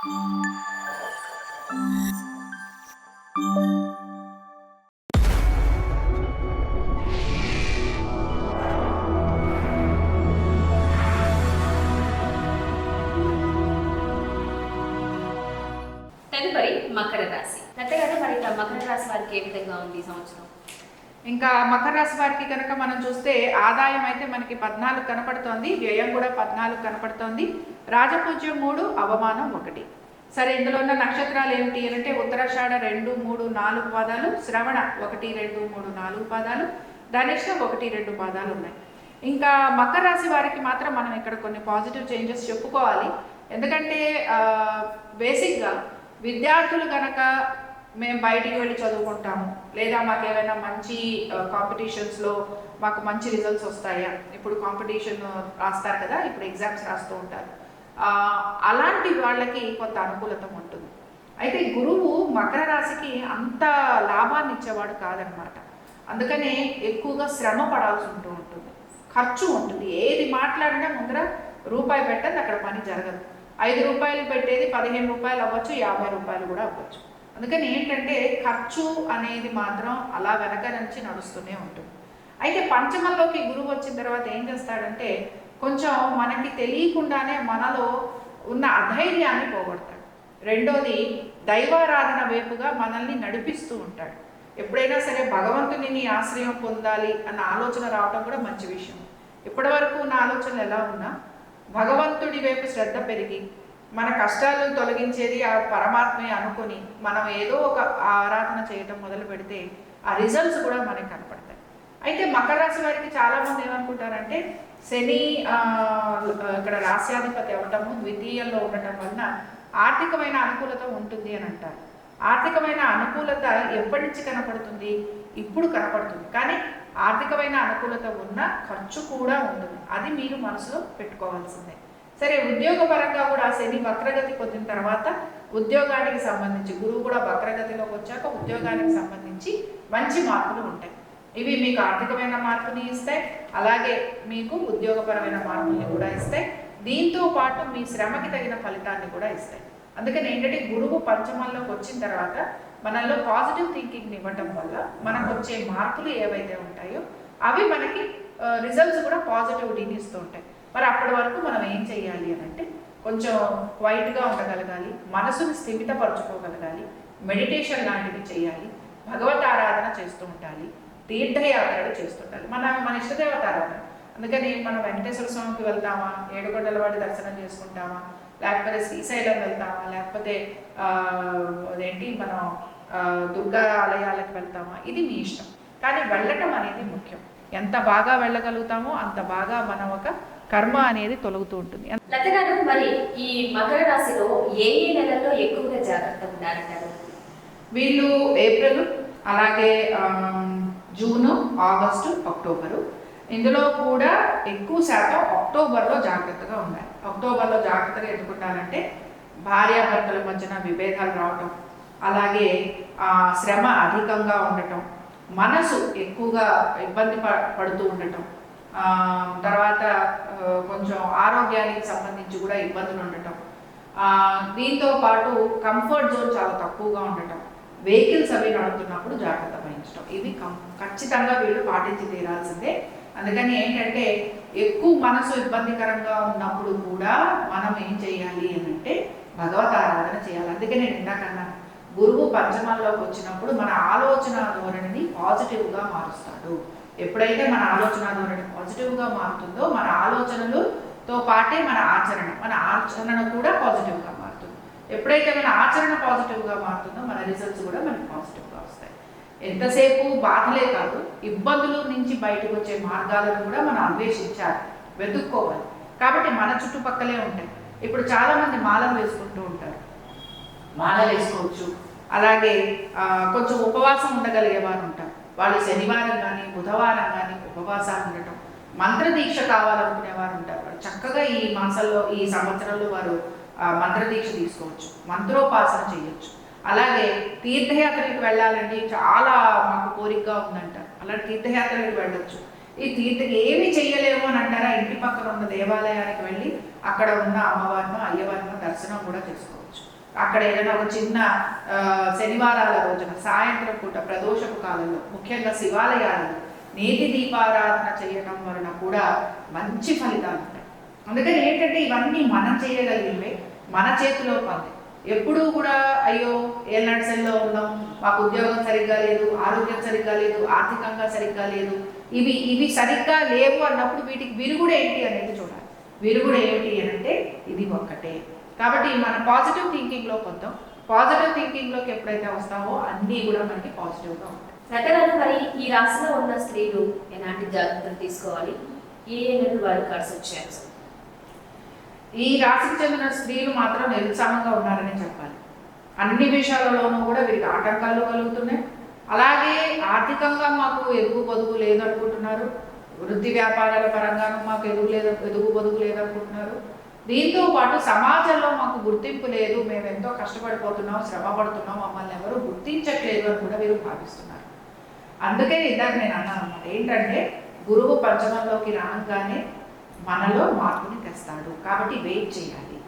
తదుపరి మకర రాశి. లతగారు మరి మకర రాశి వారికి ఏ విధంగా ఉంది ఈ సంవత్సరం? ఇంకా మకర రాశి వారికి కనుక మనం చూస్తే ఆదాయం అయితే మనకి పద్నాలుగు కనపడుతోంది వ్యయం కూడా పద్నాలుగు కనపడుతోంది. రాజపూజ్యం మూడు అవమానం ఒకటి. సరే ఇందులో ఉన్న నక్షత్రాలు ఏమిటి అంటే ఉత్తరాషాఢ రెండు మూడు నాలుగు పాదాలు శ్రవణ ఒకటి రెండు మూడు నాలుగు పాదాలు ధనిష్ట ఒకటి రెండు పాదాలు ఉన్నాయి. ఇంకా మకర రాశి వారికి మాత్రం మనం ఇక్కడ కొన్ని పాజిటివ్ చేంజెస్ చెప్పుకోవాలి. ఎందుకంటే బేసిక్గా విద్యార్థులు కనుక మేము బయటికి వెళ్ళి చదువుకుంటాము. లేదా మాకు ఏమైనా మంచి కాంపిటీషన్స్లో మాకు మంచి రిజల్ట్స్ వస్తాయా? ఇప్పుడు కాంపిటీషన్ రాస్తారు కదా ఇప్పుడు ఎగ్జామ్స్ రాస్తూ ఉంటారు. అలాంటి వాళ్ళకి కొంత అనుకూలత ఉంటుంది. అయితే గురువు మకర రాశికి అంత లాభాన్ని ఇచ్చేవాడు కాదనమాట. అందుకనే ఎక్కువగా శ్రమ పడాల్సి ఉంటూ ఉంటుంది. ఖర్చు ఉంటుంది. ఏది మాట్లాడినా ముందర రూపాయి పెట్టదు అక్కడ పని జరగదు. ఐదు రూపాయలు పెట్టేది పదిహేను రూపాయలు అవ్వచ్చు యాభై రూపాయలు కూడా అవ్వచ్చు. అందుకని ఏంటంటే ఖర్చు అనేది మాత్రం అలా వెనక నుంచి నడుస్తూనే ఉంటుంది. అయితే పంచమంలోకి గురువు వచ్చిన తర్వాత ఏం చేస్తాడంటే కొంచెం మనకి తెలియకుండానే మనలో ఉన్న అధైర్యాన్ని పోగొడతాడు. రెండోది దైవారాధన వైపుగా మనల్ని నడిపిస్తూ ఉంటాడు. ఎప్పుడైనా సరే భగవంతుని ఆశ్రయం పొందాలి అన్న ఆలోచన రావడం కూడా మంచి విషయం. ఇప్పటివరకు నా ఆలోచనలు ఎలా ఉన్నా భగవంతుడి వైపు శ్రద్ధ పెరిగి మన కష్టాలను తొలగించేది ఆ పరమాత్మే అనుకొని మనం ఏదో ఒక ఆరాధన చేయటం మొదలు పెడితే ఆ రిజల్ట్స్ కూడా మనకి కనపడతాయి. అయితే మకర రాశి వారికి చాలా మంది ఏమనుకుంటారంటే శని ఇక్కడ రాస్యాధిపతి అవ్వటము ద్వితీయంలో ఉండటం వలన ఆర్థికమైన అనుకూలత ఉంటుంది అని అంటారు. ఆర్థికమైన అనుకూలత ఎప్పటి నుంచి కనపడుతుంది? ఇప్పుడు కనపడుతుంది. కానీ ఆర్థికమైన అనుకూలత ఉన్న ఖర్చు కూడా ఉంటుంది. అది మీరు మనసులో పెట్టుకోవాల్సిందే. సరే ఉద్యోగపరంగా కూడా శని వక్రగతి పొందిన తర్వాత ఉద్యోగానికి సంబంధించి గురువు కూడా వక్రగతిలోకి వచ్చాక ఉద్యోగానికి సంబంధించి మంచి మార్పులు ఉంటాయి. ఇవి మీకు ఆర్థికమైన మార్పుని ఇస్తాయి అలాగే మీకు ఉద్యోగపరమైన మార్పుల్ని కూడా ఇస్తాయి. దీంతో పాటు మీ శ్రమకి తగిన ఫలితాన్ని కూడా ఇస్తాయి. అందుకని ఏంటంటే గురువు పంచమంలోకి వచ్చిన తర్వాత మనలో పాజిటివ్ థింకింగ్ని ఇవ్వటం వల్ల మనకు వచ్చే మార్పులు ఏవైతే ఉంటాయో అవి మనకి రిజల్ట్స్ కూడా పాజిటివిటీని ఇస్తూ ఉంటాయి. మరి అప్పటి వరకు మనం ఏం చేయాలి అని అంటే కొంచెం క్వైట్గా ఉండగలగాలి మనసుని స్థిమితపరచుకోగలగాలి మెడిటేషన్ లాంటివి చేయాలి భగవత్ ఆరాధన చేస్తూ ఉండాలి తీర్థయాత్రలు చేస్తుండాలి మన మన ఇష్టదేవత ఆరాధన అందుకని మనం వెంకటేశ్వర స్వామికి వెళ్తామా ఏడుకొండల వాడి దర్శనం చేసుకుంటామా లేకపోతే శ్రీశైలం వెళ్తామా లేకపోతే అదేంటి మనం దుర్గా ఆలయాలకు వెళ్తామా ఇది మీ ఇష్టం. కానీ వెళ్ళటం అనేది ముఖ్యం. ఎంత బాగా వెళ్ళగలుగుతామో అంత బాగా మనం ఒక కర్మ అనేది తొలగుతూ ఉంటుంది. మరి ఈ మకర రాశిలో ఏ ఏ నెలల్లో ఎక్కువగా జాగ్రత్త ఉండాలంటారు? వీళ్ళు ఏప్రిల్ అలాగే జూను ఆగస్టు అక్టోబరు. ఇందులో కూడా ఎక్కువ శాతం అక్టోబర్లో జాగ్రత్తగా ఉండాలి. అక్టోబర్లో జాగ్రత్తగా ఎందుకుంటారంటే భార్యాభర్తల మధ్యన విభేదాలు రావటం అలాగే ఆ, శ్రమ అధికంగా ఉండటం మనసు ఎక్కువగా ఇబ్బంది ప- పడుతూ ఉండటం తర్వాత కొంచెం ఆరోగ్యానికి సంబంధించి కూడా ఇబ్బందులు ఉండటం. దీంతో పాటు కంఫర్ట్ జోన్ చాలా తక్కువగా ఉండటం. వెహికల్స్ అవి నడుపుతున్నప్పుడు జాగ్రత్త వహించడం ఇవి ఖచ్చితంగా వీళ్ళు పాటించి తీరాల్సిందే. అందుకని ఏంటంటే ఎక్కువ మనసు ఇబ్బందికరంగా ఉన్నప్పుడు కూడా మనం ఏం చేయాలి అని అంటే భగవత్ ఆరాధన చేయాలి. అందుకే నేను ఇందాకన్నా గురువు పంచమంలోకి వచ్చినప్పుడు మన ఆలోచన ధోరణిని పాజిటివ్గా మారుస్తాడు. ఎప్పుడైతే మన ఆలోచన ధోరణి పాజిటివ్గా మారుతుందో మన ఆలోచనలతో పాటే మన ఆచరణ మన ఆచరణ కూడా పాజిటివ్గా మారుతుంది. ఎప్పుడైతే మన ఆచరణ పాజిటివ్గా మారుతుందో మన రిజల్ట్స్ కూడా మనకి పాజిటివ్గా వస్తాయి. ఎంతసేపు బాధలే కాదు ఇబ్బందుల నుంచి బయటకు వచ్చే మార్గాలను కూడా మనం అన్వేషించాలి వెతుక్కోవాలి. కాబట్టి మన చుట్టుపక్కలే ఉంటాయి. ఇప్పుడు చాలా మంది మాలలు వేసుకుంటూ ఉంటారు. మాలలు వేసుకోవచ్చు. అలాగే కొంచెం ఉపవాసం ఉండగలిగే వారు ఉంటారు. వాళ్ళు శనివారం కానీ బుధవారం కానీ ఉపవాసాలు ఉండటం. మంత్ర దీక్ష కావాలనుకునే వారు ఉంటారు. చక్కగా ఈ మాసంలో ఈ సంవత్సరంలో వారు మంత్రదీక్ష మంత్ర దీక్ష తీసుకోవచ్చు. మంత్రోపాసన చేయొచ్చు. అలాగే తీర్థయాత్రలకు వెళ్ళాలండి చాలా మాకు కోరికగా ఉందంట. అలాంటి తీర్థయాత్రలకు వెళ్ళొచ్చు. ఈ తీర్థ ఏమి చెయ్యలేము అని అంటారా? ఇంటి పక్కన ఉన్న దేవాలయానికి వెళ్ళి అక్కడ ఉన్న అమ్మవారినో అయ్యవారినో దర్శనం కూడా చేసుకోవచ్చు. అక్కడ ఏదైనా ఒక చిన్న శనివారాల రోజున సాయంత్రం పూట ప్రదోషపు కాలంలో ముఖ్యంగా శివాలయాలలో నేతి దీపారాధన చేయడం వలన కూడా మంచి ఫలితాలు ఉంటాయి. అందుకని ఏంటంటే ఇవన్నీ మనం చేయగలిగినవే మన చేతిలో పని ఎప్పుడూ కూడా అయ్యో ఏ నడిసెల్లో ఉన్నాం మాకు ఉద్యోగం సరిగ్గా లేదు ఆరోగ్యం సరిగ్గా లేదు ఆర్థికంగా సరిగ్గా లేదు. ఇవి ఇవి సరిగ్గా లేవు అన్నప్పుడు వీటికి విరుగుడు ఏంటి అనేది చూడాలి. విరుగుడు ఏమిటి అని అంటే ఇది ఒక్కటే. కాబట్టి మన పాజిటివ్ థింకింగ్లో పొందాం పాజిటివ్ థింకింగ్లోకి ఎప్పుడైతే వస్తామో అన్నీ కూడా మనకి పాజిటివ్గా ఉంటాయి. మరి ఈ రాశిలో ఉన్న స్త్రీలు ఎలాంటి జాగ్రత్తలు తీసుకోవాలి? ఏ వారు కలిసి వచ్చారు? ఈ రాశికి చెందిన స్త్రీలు మాత్రం నిరుత్సాహంగా ఉన్నారని చెప్పాలి. అన్ని విషయాలలోనూ కూడా వీరికి ఆటంకాలు కలుగుతున్నాయి. అలాగే ఆర్థికంగా మాకు ఎదుగు పొదుగు లేదనుకుంటున్నారు. వృత్తి వ్యాపారాల పరంగాను మాకు ఎదుగు లేదు ఎదుగు పొదుగు లేదనుకుంటున్నారు. దీంతో పాటు సమాజంలో మాకు గుర్తింపు లేదు మేము ఎంతో కష్టపడిపోతున్నాం శ్రమ పడుతున్నాం మమ్మల్ని ఎవరు గుర్తించట్లేదు అని కూడా వీరు భావిస్తున్నారు. అందుకే ఇందాక నేను అన్నాను అన్నమాట ఏంటంటే గురువు పంచమంలోకి రాగానే మనలో మార్పుని తెస్తాడు. కాబట్టి వెయిట్ చేయాలి.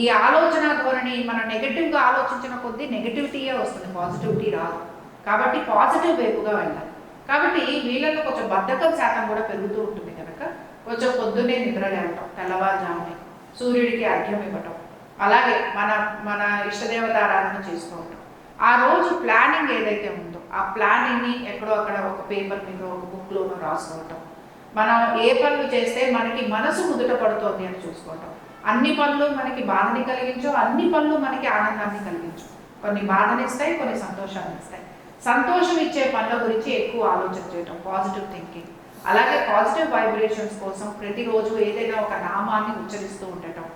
ఈ ఆలోచన ధోరణి మన నెగటివ్గా ఆలోచించిన కొద్దీ నెగటివిటీయే వస్తుంది పాజిటివిటీ రాదు. కాబట్టి పాజిటివ్ వైపుగా వెళ్ళాలి. కాబట్టి వీళ్ళలో కొంచెం బద్ధకం శాతం కూడా పెరుగుతూ ఉంటుంది కనుక కొంచెం పొద్దున్నే నిద్ర లేవటం తెల్లవారుజామునే. సూర్యుడికి అర్ఘ్యం ఇవ్వటం. అలాగే మన మన ఇష్టదేవత ఆరాధన చేసుకోవటం ఆ రోజు ప్లానింగ్ ఏదైతే ఉందో ఆ ప్లానింగ్ని ఎక్కడో అక్కడ ఒక పేపర్ మీద ఒక బుక్లోనో రాసుకోవటం మనం ఏ పనులు చేస్తే మనకి మనసు ముదుట పడుతోంది అని చూసుకోవటం అన్ని పనులు మనకి బాధని కలిగించు అన్ని పనులు మనకి ఆనందాన్ని కలిగించు కొన్ని బాధనిస్తాయి కొన్ని సంతోషాన్ని ఇస్తాయి సంతోషం ఇచ్చే పనుల గురించి ఎక్కువ ఆలోచన చేయటం పాజిటివ్ థింకింగ్ అలాగే పాజిటివ్ వైబ్రేషన్స్ కోసం ప్రతిరోజు ఏదైనా ఒక నామాన్ని ఉచ్చరిస్తూ ఉండటం.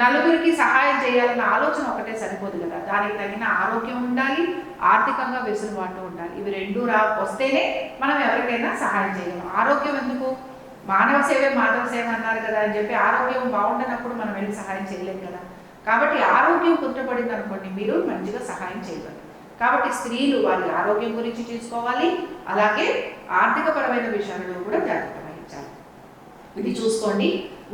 నలుగురికి సహాయం చేయాలన్న ఆలోచన ఒకటే సరిపోదు కదా. దానికి తగిన ఆరోగ్యం ఉండాలి ఆర్థికంగా వెసులుబాటు ఉండాలి. ఇవి రెండు రా వస్తేనే మనం ఎవరికైనా సహాయం చేయగలం. ఆరోగ్యం ఎందుకు? మానవ సేవే మాధవ సేవ అన్నారు కదా అని చెప్పి ఆరోగ్యం బాగుండనప్పుడు మనం వెళ్ళి సహాయం చేయలేం కదా. కాబట్టి ఆరోగ్యం కుదుటపడింది అనుకోండి మీరు మంచిగా సహాయం చేయగలరు. కాబట్టి స్త్రీలు వారి ఆరోగ్యం గురించి చూసుకోవాలి. అలాగే ఆర్థికపరమైన విషయాలను కూడా జాగ్రత్త వహించాలి. ఇది చూసుకోండి.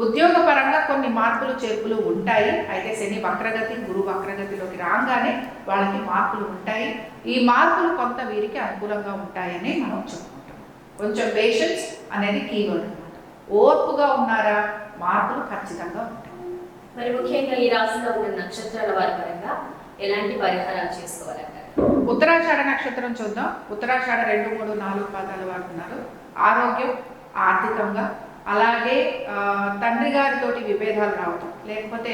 ఉద్యోగపరంగా కొన్ని మార్పులు చేర్పులు ఉంటాయి. అయితే శని వక్రగతి గురు వక్రగతిలోకి రాగానే వాళ్ళకి మార్పులు ఉంటాయి. ఈ మార్పులు కొంత వీరికి అనుకూలంగా ఉంటాయని మనం చెప్పుకుంటాం. కొంచెం పేషెన్స్ అనేది కీవర్డ్ అనమాట ఓర్పుగా ఉన్నారా? మార్పులు ఖచ్చితంగా ఉంటాయి. మరి ముఖ్యంగా ఈ రాశిలో ఉన్న నక్షత్రాల వారి పరంగా ఎలాంటి పరిహారాలు చేసుకోవాలంటే ఉత్తరాషాఢ నక్షత్రం చూద్దాం. ఉత్తరాషాఢ రెండు మూడు నాలుగు పాదాలు వారు ఉన్నారు ఆరోగ్యం ఆర్థికంగా అలాగే తండ్రి గారితోటి విభేదాలు రావటం లేకపోతే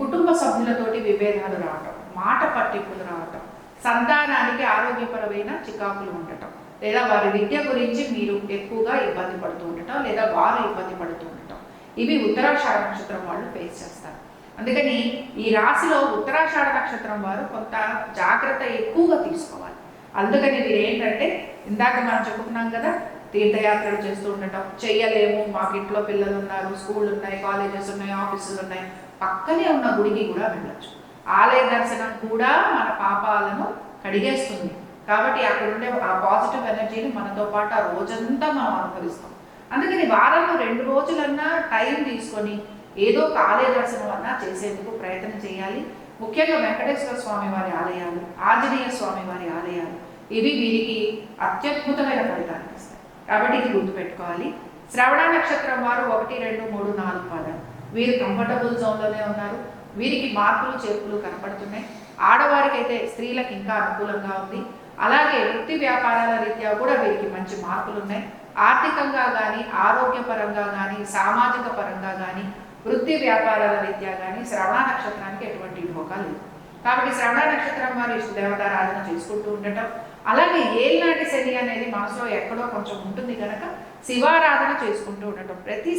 కుటుంబ సభ్యులతోటి విభేదాలు రావటం మాట పట్టింపులు రావటం సంతానానికి ఆరోగ్యపరమైన చికాకులు ఉండటం లేదా వారి విద్య గురించి మీరు ఎక్కువగా ఇబ్బంది పడుతూ ఉండటం లేదా వారు ఇబ్బంది పడుతూ ఉండటం. ఇవి ఉత్తరాషాఢ నక్షత్రం వాళ్ళు ఫేస్ చేస్తారు. అందుకని ఈ రాశిలో ఉత్తరాషాఢ నక్షత్రం వారు కొంత జాగ్రత్త ఎక్కువగా తీసుకోవాలి. అందుకని మీరు ఏంటంటే ఇందాక మనం చెప్పుకున్నాం కదా తీర్థయాత్రలు చేస్తూ ఉండటం చెయ్యలేము మాకు ఇంట్లో పిల్లలు ఉన్నారు స్కూల్ ఉన్నాయి కాలేజెస్ ఉన్నాయి ఆఫీసులు ఉన్నాయి పక్కనే ఉన్న గుడికి కూడా వెళ్ళచ్చు. ఆలయ దర్శనం కూడా మన పాపాలను కడిగేస్తుంది. కాబట్టి అక్కడ ఉండే ఆ పాజిటివ్ ఎనర్జీని మనతో పాటు ఆ రోజంతా మనం అనుభవిస్తాం. అందుకని వారంలో రెండు రోజులన్నా టైం తీసుకొని ఏదో ఒక ఆలయ అన్నా చేసేందుకు ప్రయత్నం చేయాలి. ముఖ్యంగా వెంకటేశ్వర స్వామి వారి ఆలయాలు ఆంజనేయ స్వామి వారి ఆలయాలు ఇవి వీరికి అత్యద్భుతమైన ఫలితాన్ని ఇస్తాయి. కాబట్టి ఇది గుర్తుపెట్టుకోవాలి. శ్రవణ నక్షత్రం వారు ఒకటి రెండు మూడు నాలుగు పాదాలు వీరు కంఫర్టబుల్ జోన్లోనే ఉన్నారు. వీరికి మార్పులు చేర్పులు కనపడుతున్నాయి. ఆడవారికి అయితే స్త్రీలకు ఇంకా అనుకూలంగా ఉంది. అలాగే వృత్తి వ్యాపారాల రీత్యా కూడా వీరికి మంచి మార్పులు ఉన్నాయి ఆర్థికంగా కానీ ఆరోగ్యపరంగా కానీ సామాజిక పరంగా కానీ వృత్తి వ్యాపారాల రీత్యా కానీ శ్రవణ నక్షత్రానికి ఎటువంటి ఢోకా లేదు కాబట్టి శ్రవణ నక్షత్రం వారి దేవతారాధన చేసుకుంటూ ఉండటం అలాగే ఏళ్ళనాటి శని అనేది మనసులో ఎక్కడో కొంచెం ఉంటుంది కనుక శివారాధన చేసుకుంటూ ఉండటం. ప్రతి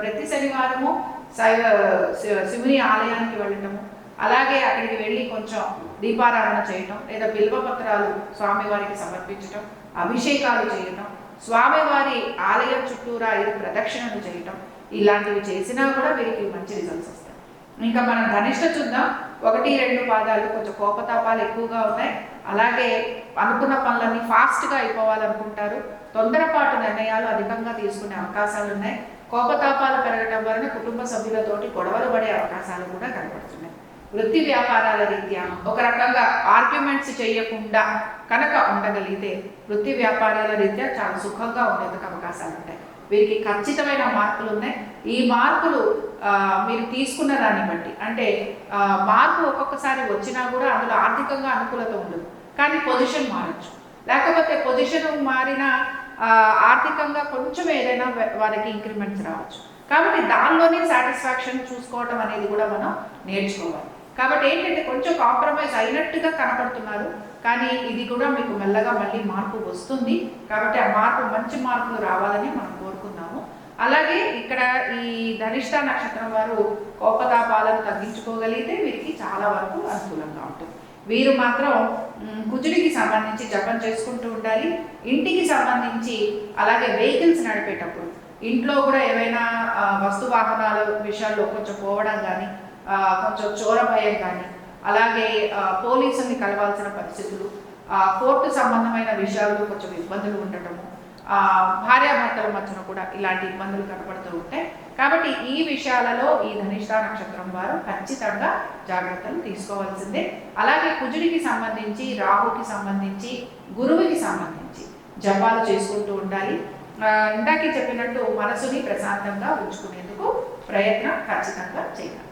ప్రతి శనివారము శైవ శివుని ఆలయానికి వెళ్ళటము అలాగే అక్కడికి వెళ్ళి కొంచెం దీపారాధన చేయటం లేదా బిల్వపత్రాలు స్వామివారికి సమర్పించటం అభిషేకాలు చేయటం స్వామివారి ఆలయం చుట్టూరా ఐదు ప్రదక్షిణలు చేయటం ఇలాంటివి చేసినా కూడా వీరికి మంచి రిజల్ట్స్ వస్తాయి. ఇంకా మనం ధనిష్ట చూద్దాం. ఒకటి రెండు పాదాలు కొంచెం కోపతాపాలు ఎక్కువగా ఉన్నాయి. అలాగే అనుకున్న పనులన్నీ ఫాస్ట్గా అయిపోవాలనుకుంటారు. తొందరపాటు నిర్ణయాలు అధికంగా తీసుకునే అవకాశాలు ఉన్నాయి. కోపతాపాలు పెరగడం వలన కుటుంబ సభ్యులతోటి గొడవలు పడే అవకాశాలు కూడా కనపడుతున్నాయి. వృత్తి వ్యాపారాల రీత్యా ఒక రకంగా ఆర్గ్యుమెంట్స్ చేయకుండా కనుక ఉండగలిగితే వృత్తి వ్యాపారాల రీత్యా చాలా సుఖంగా ఉండేందుకు అవకాశాలు ఉంటాయి. వీరికి ఖచ్చితమైన మార్కులు ఉన్నాయి. ఈ మార్కులు మీరు తీసుకున్న దాన్ని బట్టి అంటే మార్పు ఒక్కొక్కసారి వచ్చినా కూడా అందులో ఆర్థికంగా అనుకూలత ఉండదు. కానీ పొజిషన్ మారచ్చు. లేకపోతే పొజిషన్ మారిన ఆర్థికంగా కొంచెం ఏదైనా వారికి ఇంక్రిమెంట్స్ రావచ్చు. కాబట్టి దానిలోనే సాటిస్ఫాక్షన్ చూసుకోవటం అనేది కూడా మనం నేర్చుకోవాలి. కాబట్టి ఏంటంటే కొంచెం కాంప్రమైజ్ అయినట్టుగా కనపడుతున్నారు. కానీ ఇది కూడా మీకు మెల్లగా మళ్ళీ మార్పు వస్తుంది. కాబట్టి ఆ మార్పు మంచి మార్పులు రావాలని మనం కోరుకుందాము. అలాగే ఇక్కడ ఈ ధనిష్ట నక్షత్రం వారు కోపతాపాలను తగ్గించుకోగలిగితే వీరికి చాలా వరకు అనుకూలంగా ఉంటుంది. వీరు మాత్రం కుజుడికి సంబంధించి జపం చేసుకుంటూ ఉండాలి. ఇంటికి సంబంధించి అలాగే వెహికల్స్ నడిపేటప్పుడు ఇంట్లో కూడా ఏవైనా వస్తు వాహనాల విషయాల్లో కొంచెం పోవడం కానీ కొంచెం చోర భయం కానీ అలాగే పోలీసుల్ని కలవాల్సిన పరిస్థితులు కోర్టు సంబంధమైన విషయాల్లో కొంచెం ఇబ్బందులు ఉండటము భార్యాభర్తల మధ్యన కూడా ఇలాంటి ఇబ్బందులు కనపడుతూ ఉంటాయి కాబట్టి ఈ విషయాలలో ఈ ధనిష్ట నక్షత్రం వారు ఖచ్చితంగా జాగ్రత్తలు తీసుకోవాల్సిందే. అలాగే కుజుడికి సంబంధించి రాహుకి సంబంధించి గురువుకి సంబంధించి జపాలు చేసుకుంటూ ఉండాలి. ఇందాకే చెప్పినట్టు మనసుని ప్రశాంతంగా ఉంచుకునేందుకు ప్రయత్నం ఖచ్చితంగా చేయాలి.